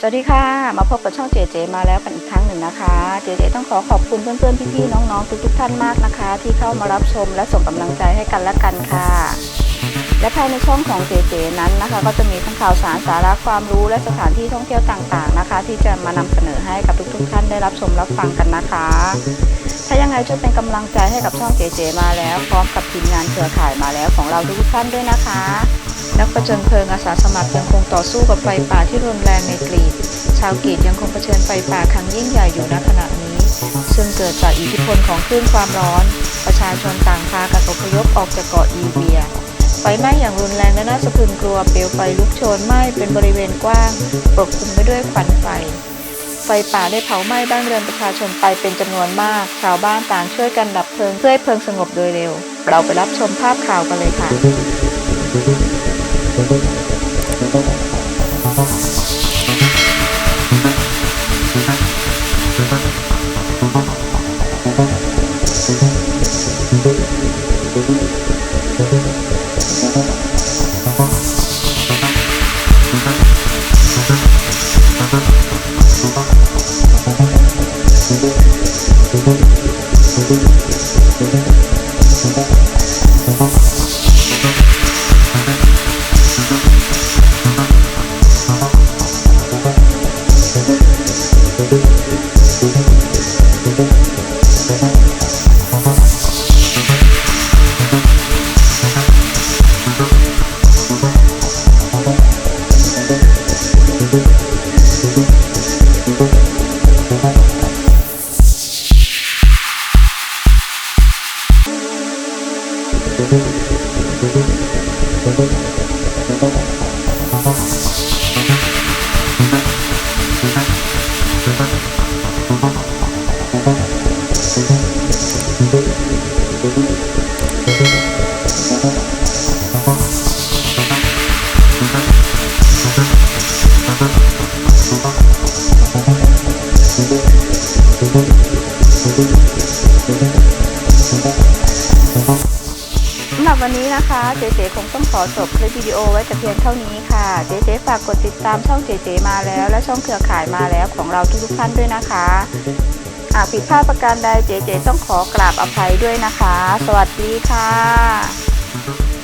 สวัสดีค่ะ มาพบกับช่องเจเจมาแล้วกันอีกครั้งหนึ่งนะคะ เจเจต้องขอขอบคุณเพื่อนๆพี่ๆน้องๆทุกๆท่านมากนะคะ ที่เข้ามารับชมและส่งกำลังใจให้กันและกันค่ะ และภายในช่องของเจเจนั้นนะคะ ก็จะมีทั้งข่าวสารสาระความรู้และสถานที่ท่องเที่ยวต่างๆนะคะ ที่จะมานำเสนอให้กับทุกๆท่านได้รับชมรับฟังกันนะคะ ถ้ายังไงช่วยเป็นกำลังใจให้กับช่องเจเจมาแล้ว พร้อมกับทีมงานเครือข่ายมาแล้วของเราทุกๆท่านด้วยนะคะ นักประจนเพลิงอาสาสมัครยังคงต่อสู้กับไฟป่าที่รุนแรงในกรีดชาวกรีดยังคงเผชิญไฟป่าครั้งยิ่งใหญ่อยู่ณขณะนี้ ซึ่งเกิดจากอิทธิพลของคลื่นความร้อน ประชาชนต่างพากันอพยพออกจากเกาะอีเวีย ไฟไหม้อย่างรุนแรงและน่าสะพรึงกลัวเปลวไฟลุกโชนไหม้เป็นบริเวณกว้าง ปกคลุมไปด้วยควันไฟ ไฟป่าได้เผาไหม้บ้านเรือนประชาชนไปเป็นจำนวนมาก ชาวบ้านต่างช่วยกันดับเพลิงเพื่อให้เพลิงสงบโดยเร็ว เราไปรับชมภาพข่าวกันเลยค่ะ Thank สำ หรับวันนี้นะคะเจเจคงต้องขอจบคลิปวิดีโอไว้แต่เพียงเท่านี้ค่ะเจเจฝากกดติดตามช่องเจเจมาแล้ว และช่องเครือข่ายมาแล้วของเราทุกๆท่านด้วยนะคะหากผิดพลาดประการใดเจเจต้องขอกราบอภัยด้วยนะคะ สวัสดีค่ะ